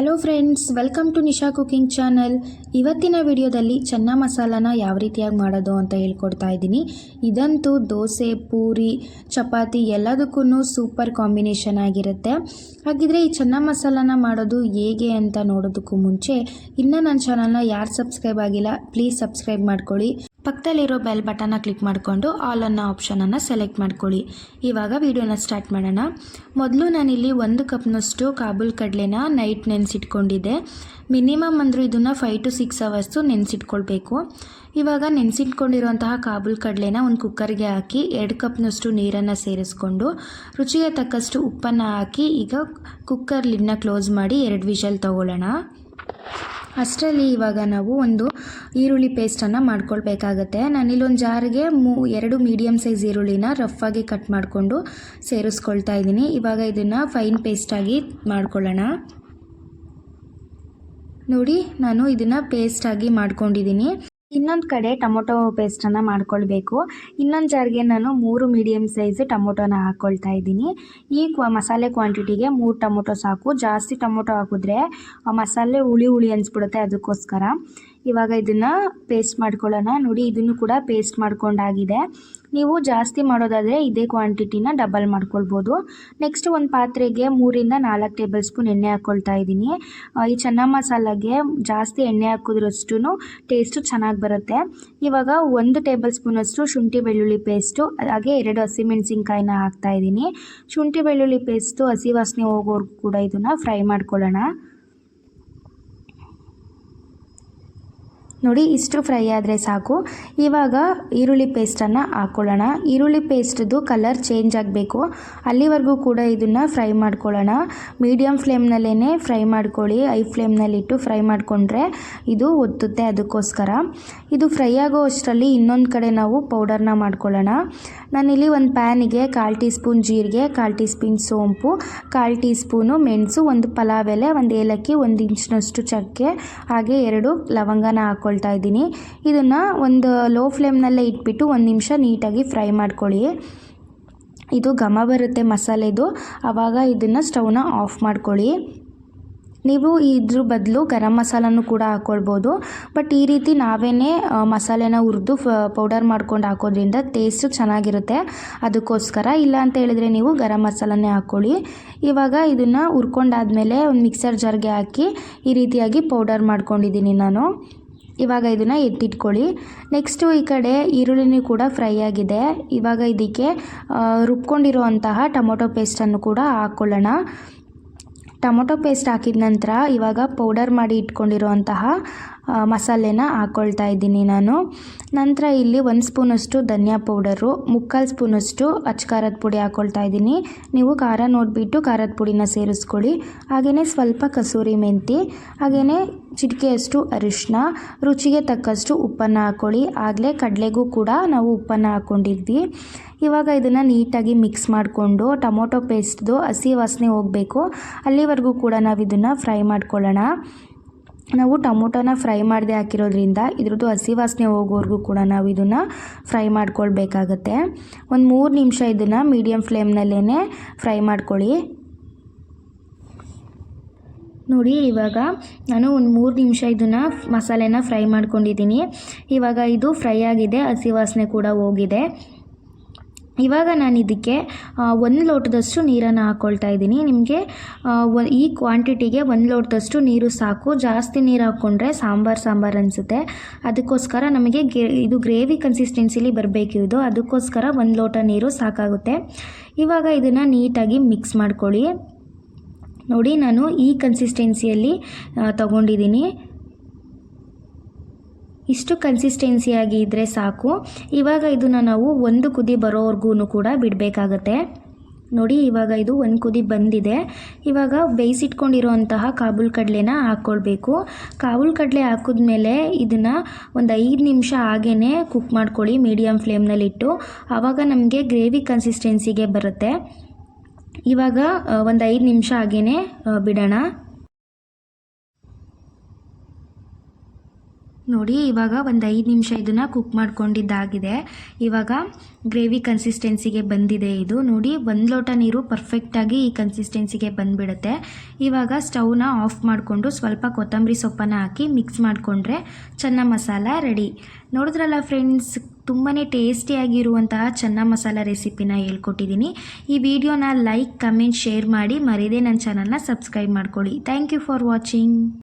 Hello friends welcome to Nisha cooking channel ಇವತ್ತಿನ ವಿಡಿಯೋದಲ್ಲಿ ಚೆನ್ನ ಮಸಾಲಾನ ಯಾವ ರೀತಿಯಾಗಿ ಮಾಡೋದು ಅಂತ ಹೇಳ್ಕೊಡ್ತಾ ಇದ್ದೀನಿ. ಇದಂತೂ ದೋಸೆ, ಪೂರಿ, ಚಪಾತಿ ಎಲ್ಲದಕ್ಕೂ ಸೂಪರ್ ಕಾಂಬಿನೇಷನ್ ಆಗಿರುತ್ತೆ. ಹಾಗಿದ್ರೆ ಈ ಚೆನ್ನ ಮಸಾಲಾನ ಮಾಡೋದು ಹೇಗೆ ಅಂತ ನೋಡೋದಕ್ಕೂ ಮುಂಚೆ, ಇನ್ನೂ ನನ್ನ ಚಾನಲ್ನ ಯಾರು ಸಬ್ಸ್ಕ್ರೈಬ್ ಆಗಿಲ್ಲ ಪ್ಲೀಸ್ ಸಬ್ಸ್ಕ್ರೈಬ್ ಮಾಡ್ಕೊಳ್ಳಿ. ಪಕ್ಕದಲ್ಲಿರೋ ಬೆಲ್ ಬಟನ್ನ ಕ್ಲಿಕ್ ಮಾಡಿಕೊಂಡು ಆಲ್ ಅನ್ನೋ ಆಪ್ಷನನ್ನು ಸೆಲೆಕ್ಟ್ ಮಾಡ್ಕೊಳ್ಳಿ. ಇವಾಗ ವಿಡಿಯೋನ ಸ್ಟಾರ್ಟ್ ಮಾಡೋಣ. ಮೊದಲು ನಾನಿಲ್ಲಿ ಒಂದು ಕಪ್ನಷ್ಟು ಕಾಬೂಲ್ ಕಡಲೆನ ನೈಟ್ ನೆನೆಸಿಟ್ಕೊಂಡಿದ್ದೆ. ಮಿನಿಮಮ್ ಅಂದರೂ ಇದನ್ನು ಫೈವ್ ಟು ಸಿಕ್ಸ್ ಅವರ್ಸು ನೆನೆಸಿಟ್ಕೊಳ್ಬೇಕು. ಇವಾಗ ನೆನೆಸಿಟ್ಕೊಂಡಿರುವಂತಹ ಕಾಬೂಲ್ ಕಡಲೆನ ಒಂದು ಕುಕ್ಕರ್ಗೆ ಹಾಕಿ ಎರಡು ಕಪ್ನಷ್ಟು ನೀರನ್ನು ಸೇರಿಸ್ಕೊಂಡು ರುಚಿಗೆ ತಕ್ಕಷ್ಟು ಉಪ್ಪನ್ನು ಹಾಕಿ ಈಗ ಕುಕ್ಕರ್ ಲಿಡ್ನ ಕ್ಲೋಸ್ ಮಾಡಿ ಎರಡು ವಿಷಲ್ ತಗೊಳ್ಳೋಣ. ಅಷ್ಟರಲ್ಲಿ ಇವಾಗ ನಾವು ಒಂದು ಈರುಳ್ಳಿ ಪೇಸ್ಟನ್ನು ಮಾಡ್ಕೊಳ್ಬೇಕಾಗತ್ತೆ. ನಾನಿಲ್ಲೊಂದು ಜಾರಿಗೆ ಮೂ, ಎರಡು ಮೀಡಿಯಮ್ ಸೈಜ್ ಈರುಳ್ಳಿನ ರಫಾಗಿ ಕಟ್ ಮಾಡಿಕೊಂಡು ಸೇರಿಸ್ಕೊಳ್ತಾ ಇದ್ದೀನಿ. ಇವಾಗ ಇದನ್ನು ಫೈನ್ ಪೇಸ್ಟಾಗಿ ಮಾಡ್ಕೊಳ್ಳೋಣ. ನೋಡಿ, ನಾನು ಇದನ್ನು ಪೇಸ್ಟಾಗಿ ಮಾಡ್ಕೊಂಡಿದ್ದೀನಿ. ಇನ್ನೊಂದು ಕಡೆ ಟೊಮೊಟೊ ಪೇಸ್ಟನ್ನು ಮಾಡ್ಕೊಳ್ಬೇಕು. ಇನ್ನೊಂದು ಜಾರಿಗೆ ನಾನು ಮೂರು ಮೀಡಿಯಮ್ ಸೈಜ್ ಟೊಮೊಟೊನ ಹಾಕ್ಕೊಳ್ತಾ ಇದ್ದೀನಿ. ಈ ಕ್ವ, ಮಸಾಲೆ ಕ್ವಾಂಟಿಟಿಗೆ ಮೂರು ಟೊಮೊಟೊ ಸಾಕು. ಜಾಸ್ತಿ ಟೊಮೊಟೊ ಹಾಕಿದ್ರೆ ಮಸಾಲೆ ಹುಳಿ ಹುಳಿ ಅನಿಸ್ಬಿಡುತ್ತೆ ಅದಕ್ಕೋಸ್ಕರ. ಇವಾಗ ಇದನ್ನು ಪೇಸ್ಟ್ ಮಾಡ್ಕೊಳ್ಳೋಣ. ನೋಡಿ, ಇದನ್ನು ಕೂಡ ಪೇಸ್ಟ್ ಮಾಡ್ಕೊಂಡಾಗಿದೆ. ನೀವು ಜಾಸ್ತಿ ಮಾಡೋದಾದರೆ ಇದೇ ಕ್ವಾಂಟಿಟಿನ ಡಬಲ್ ಮಾಡ್ಕೊಳ್ಬೋದು. ನೆಕ್ಸ್ಟ್ ಒಂದು ಪಾತ್ರೆಗೆ ಮೂರಿಂದ ನಾಲ್ಕು ಟೇಬಲ್ ಸ್ಪೂನ್ ಎಣ್ಣೆ ಹಾಕ್ಕೊಳ್ತಾ ಇದ್ದೀನಿ. ಈ ಚೆನ್ನ ಮಸಾಲಾಗೆ ಜಾಸ್ತಿ ಎಣ್ಣೆ ಹಾಕೋದ್ರಷ್ಟು ಟೇಸ್ಟು ಚೆನ್ನಾಗಿ ಬರುತ್ತೆ. ಇವಾಗ ಒಂದು ಟೇಬಲ್ ಸ್ಪೂನಷ್ಟು ಶುಂಠಿ ಬೆಳ್ಳುಳ್ಳಿ ಪೇಸ್ಟು ಹಾಗೆ ಎರಡು ಹಸಿಮೆಣಸಿನ್ಕಾಯಿನ ಹಾಕ್ತಾ ಇದ್ದೀನಿ. ಶುಂಠಿ ಬೆಳ್ಳುಳ್ಳಿ ಪೇಸ್ಟು ಹಸಿ ವಾಸನೆ ಹೋಗೋರು ಕೂಡ ಇದನ್ನು ಫ್ರೈ ಮಾಡ್ಕೊಳ್ಳೋಣ. ನೋಡಿ, ಇಷ್ಟು ಫ್ರೈ ಆದರೆ ಸಾಕು. ಇವಾಗ ಈರುಳ್ಳಿ ಪೇಸ್ಟನ್ನು ಹಾಕ್ಕೊಳ್ಳೋಣ ಈರುಳ್ಳಿ ಪೇಸ್ಟ್ದು ಕಲರ್ ಚೇಂಜ್ ಆಗಬೇಕು. ಅಲ್ಲಿವರೆಗೂ ಕೂಡ ಇದನ್ನು ಫ್ರೈ ಮಾಡ್ಕೊಳ್ಳೋಣ. ಮೀಡಿಯಮ್ ಫ್ಲೇಮ್ನಲ್ಲೇ ಫ್ರೈ ಮಾಡ್ಕೊಳ್ಳಿ. ಐ ಫ್ಲೇಮ್ನಲ್ಲಿಟ್ಟು ಫ್ರೈ ಮಾಡಿಕೊಂಡ್ರೆ ಇದು ಒತ್ತುತ್ತೆ ಅದಕ್ಕೋಸ್ಕರ. ಇದು ಫ್ರೈ ಆಗೋ ಅಷ್ಟರಲ್ಲಿ ಇನ್ನೊಂದು ಕಡೆ ನಾವು ಪೌಡರ್ನ ಮಾಡ್ಕೊಳ್ಳೋಣ. ನಾನಿಲ್ಲಿ ಒಂದು ಪ್ಯಾನಿಗೆ ಕಾಲು ಟೀ ಸ್ಪೂನ್ ಜೀರಿಗೆ, ಕಾಲು ಟೀ ಸ್ಪೂನ್ ಸೋಂಪು, ಕಾಲು ಟೀ ಸ್ಪೂನು ಮೆಣಸು, ಒಂದು ಪಲಾವ್ ಎಲೆ, ಒಂದು ಏಲಕ್ಕಿ, ಒಂದು ಇಂಚಿನಷ್ಟು ಚಕ್ಕೆ, ಹಾಗೆ ಎರಡು ಲವಂಗನ ಹಾಕ್ಕೊಳ್ತಾ ಇದ್ದೀನಿ. ಇದನ್ನು ಒಂದು ಲೋ ಫ್ಲೇಮ್ನಲ್ಲೇ ಇಟ್ಬಿಟ್ಟು ಒಂದು ನಿಮಿಷ ನೀಟಾಗಿ ಫ್ರೈ ಮಾಡ್ಕೊಳ್ಳಿ. ಇದು ಘಮ ಬರುತ್ತೆ ಮಸಾಲೆದು. ಆವಾಗ ಇದನ್ನು ಸ್ಟವ್ನ ಆಫ್ ಮಾಡ್ಕೊಳ್ಳಿ. ನೀವು ಇದ್ರ ಬದಲು ಗರಂ ಮಸಾಲನೂ ಕೂಡ ಹಾಕ್ಕೊಳ್ಬೋದು ಬಟ್ ಈ ರೀತಿ ನಾವೇ ಮಸಾಲೆನ ಹುರಿದು ಪೌಡರ್ ಮಾಡ್ಕೊಂಡು ಹಾಕೋದ್ರಿಂದ ಟೇಸ್ಟು ಚೆನ್ನಾಗಿರುತ್ತೆ. ಅದಕ್ಕೋಸ್ಕರ ಇಲ್ಲ ಅಂತ ಹೇಳಿದ್ರೆ ನೀವು ಗರಂ ಮಸಾಲನೇ ಹಾಕ್ಕೊಳ್ಳಿ ಇವಾಗ ಇದನ್ನು ಹುರ್ಕೊಂಡಾದ್ಮೇಲೆ ಒಂದು ಮಿಕ್ಸರ್ ಜಾರ್ಗೆ ಹಾಕಿ ಈ ರೀತಿಯಾಗಿ ಪೌಡರ್ ಮಾಡ್ಕೊಂಡಿದ್ದೀನಿ ನಾನು. ಇವಾಗ ಇದನ್ನು ಎತ್ತಿಟ್ಕೊಳ್ಳಿ. ನೆಕ್ಸ್ಟು ಈ ಕಡೆ ಈರುಳ್ಳಿನೂ ಕೂಡ ಫ್ರೈ ಆಗಿದೆ. ಇವಾಗ ಇದಕ್ಕೆ ರುಬ್ಕೊಂಡಿರುವಂತಹ ಟೊಮೊಟೊ ಪೇಸ್ಟನ್ನು ಕೂಡ ಹಾಕ್ಕೊಳ್ಳೋಣ ಟೊಮೊಟೊ ಪೇಸ್ಟ್ ಹಾಕಿದ ನಂತರ ಇವಾಗ ಪೌಡರ್ ಮಾಡಿ ಇಟ್ಕೊಂಡಿರುವಂತಹ ಮಸಾಲೆನ ಹಾಕ್ಕೊಳ್ತಾ ಇದ್ದೀನಿ ನಾನು. ನಂತರ ಇಲ್ಲಿ ಒಂದು ಸ್ಪೂನಷ್ಟು ಧನಿಯಾ ಪೌಡರು, ಮುಕ್ಕಾಲು ಸ್ಪೂನಷ್ಟು ಅಚ್ಕಾರದ ಪುಡಿ ಹಾಕ್ಕೊಳ್ತಾ ಇದ್ದೀನಿ. ನೀವು ಖಾರ ನೋಡಿಬಿಟ್ಟು ಖಾರದ ಪುಡಿನ ಸೇರಿಸ್ಕೊಳ್ಳಿ. ಹಾಗೆಯೇ ಸ್ವಲ್ಪ ಕಸೂರಿ ಮೆಂತಿ ಹಾಗೆಯೇ ಚಿಟಿಕೆಯಷ್ಟು ಅರಿಶಿನ ರುಚಿಗೆ ತಕ್ಕಷ್ಟು ಉಪ್ಪನ್ನು ಹಾಕ್ಕೊಳ್ಳಿ ಆಗಲೇ ಕಡಲೆಗೂ ಕೂಡ ನಾವು ಉಪ್ಪನ್ನು ಹಾಕ್ಕೊಂಡಿದ್ವಿ ಇವಾಗ ಇದನ್ನು ನೀಟಾಗಿ ಮಿಕ್ಸ್ ಮಾಡಿಕೊಂಡು ಟೊಮೊಟೊ ಪೇಸ್ಟ್ದು ಹಸಿ ವಾಸನೆ ಹೋಗಬೇಕು. ಅಲ್ಲಿವರೆಗೂ ಕೂಡ ನಾವು ಇದನ್ನು ಫ್ರೈ ಮಾಡ್ಕೊಳ್ಳೋಣ. ನಾವು ಟೊಮೊಟೊನ ಫ್ರೈ ಮಾಡದೆ ಹಾಕಿರೋದ್ರಿಂದ ಇದ್ರದ್ದು ಹಸಿ ವಾಸನೆ ಹೋಗೋವರೆಗೂ ಕೂಡ ನಾವು ಇದನ್ನು ಫ್ರೈ ಮಾಡ್ಕೊಳ್ಬೇಕಾಗತ್ತೆ. ಒಂದು ಮೂರು ನಿಮಿಷ ಇದನ್ನು ಮೀಡಿಯಮ್ ಫ್ಲೇಮ್ನಲ್ಲೇ ಫ್ರೈ ಮಾಡ್ಕೊಳ್ಳಿ. ನೋಡಿ, ಇವಾಗ ನಾನು ಒಂದು ಮೂರು ನಿಮಿಷ ಇದನ್ನು ಮಸಾಲೆನ ಫ್ರೈ ಮಾಡ್ಕೊಂಡಿದ್ದೀನಿ. ಇವಾಗ ಇದು ಫ್ರೈ ಆಗಿದೆ, ಹಸಿ ವಾಸನೆ ಕೂಡ ಹೋಗಿದೆ. ಇವಾಗ ನಾನು ಇದಕ್ಕೆ ಒಂದು ಲೋಟದಷ್ಟು ನೀರನ್ನು ಹಾಕ್ಕೊಳ್ತಾ ಇದ್ದೀನಿ. ನಿಮಗೆ ಈ ಕ್ವಾಂಟಿಟಿಗೆ ಒಂದು ಲೋಟದಷ್ಟು ನೀರು ಸಾಕು. ಜಾಸ್ತಿ ನೀರು ಹಾಕ್ಕೊಂಡ್ರೆ ಸಾಂಬಾರು ಸಾಂಬಾರು ಅನಿಸುತ್ತೆ. ಅದಕ್ಕೋಸ್ಕರ ನಮಗೆ ಇದು ಗ್ರೇವಿ ಕನ್ಸಿಸ್ಟೆನ್ಸಿಲಿ ಬರಬೇಕಿರೋದು ಅದಕ್ಕೋಸ್ಕರ ಒಂದು ಲೋಟ ನೀರು ಸಾಕಾಗುತ್ತೆ. ಇವಾಗ ಇದನ್ನು ನೀಟಾಗಿ ಮಿಕ್ಸ್ ಮಾಡ್ಕೊಳ್ಳಿ. ನೋಡಿ, ನಾನು ಈ ಕನ್ಸಿಸ್ಟೆನ್ಸಿಯಲ್ಲಿ ತಗೊಂಡಿದ್ದೀನಿ. ಇಷ್ಟು ಕನ್ಸಿಸ್ಟೆನ್ಸಿಯಾಗಿ ಇದ್ದರೆ ಸಾಕು. ಇವಾಗ ಇದನ್ನು ನಾವು ಒಂದು ಕುದಿ ಬರೋವರೆಗೂ ಕೂಡ ಬಿಡಬೇಕಾಗತ್ತೆ. ನೋಡಿ, ಇವಾಗ ಇದು ಒಂದು ಕುದಿ ಬಂದಿದೆ. ಇವಾಗ ಬೇಯಿಸಿಟ್ಕೊಂಡಿರೋಂತಹ ಕಾಬೂಲ್ ಕಡಲೆನ ಹಾಕ್ಕೊಳ್ಬೇಕು. ಕಾಬೂಲ್ ಕಡಲೆ ಹಾಕಿದ್ಮೇಲೆ ಇದನ್ನು ಒಂದು ಐದು ನಿಮಿಷ ಹಾಗೇ ಕುಕ್ ಮಾಡ್ಕೊಳ್ಳಿ ಮೀಡಿಯಮ್ ಫ್ಲೇಮ್ನಲ್ಲಿಟ್ಟು ಆವಾಗ ನಮಗೆ ಗ್ರೇವಿ ಕನ್ಸಿಸ್ಟೆನ್ಸಿಗೆ ಬರುತ್ತೆ. ಇವಾಗ ಒಂದು ಐದು ನಿಮಿಷ ಹಾಗೇ ಬಿಡೋಣ. ನೋಡಿ, ಇವಾಗ ಒಂದು ಐದು ನಿಮಿಷ ಇದನ್ನು ಕುಕ್ ಮಾಡ್ಕೊಂಡಿದ್ದಾಗಿದೆ. ಇವಾಗ ಗ್ರೇವಿ ಕನ್ಸಿಸ್ಟೆನ್ಸಿಗೆ ಬಂದಿದೆ ಇದು. ನೋಡಿ, ಒಂದು ಲೋಟ ನೀರು ಪರ್ಫೆಕ್ಟಾಗಿ ಈ ಕನ್ಸಿಸ್ಟೆನ್ಸಿಗೆ ಬಂದುಬಿಡುತ್ತೆ. ಇವಾಗ ಸ್ಟವ್ನ ಆಫ್ ಮಾಡಿಕೊಂಡು ಸ್ವಲ್ಪ ಕೊತ್ತಂಬರಿ ಸೊಪ್ಪನ್ನು ಹಾಕಿ ಮಿಕ್ಸ್ ಮಾಡಿಕೊಂಡ್ರೆ ಚೆನ್ನ ಮಸಾಲ ರೆಡಿ ನೋಡಿದ್ರಲ್ಲ ಫ್ರೆಂಡ್ಸ್ ತುಂಬಾ ಟೇಸ್ಟಿಯಾಗಿರುವಂತಹ ಚೆನ್ನ ಮಸಾಲ ರೆಸಿಪಿನ ಹೇಳ್ಕೊಟ್ಟಿದ್ದೀನಿ ಈ ವಿಡಿಯೋನ ಲೈಕ್ ಕಮೆಂಟ್ ಶೇರ್ ಮಾಡಿ, ಮರೀದೇ ನನ್ನ ಚಾನಲ್ನ ಸಬ್ಸ್ಕ್ರೈಬ್ ಮಾಡ್ಕೊಳ್ಳಿ. Thank you for watching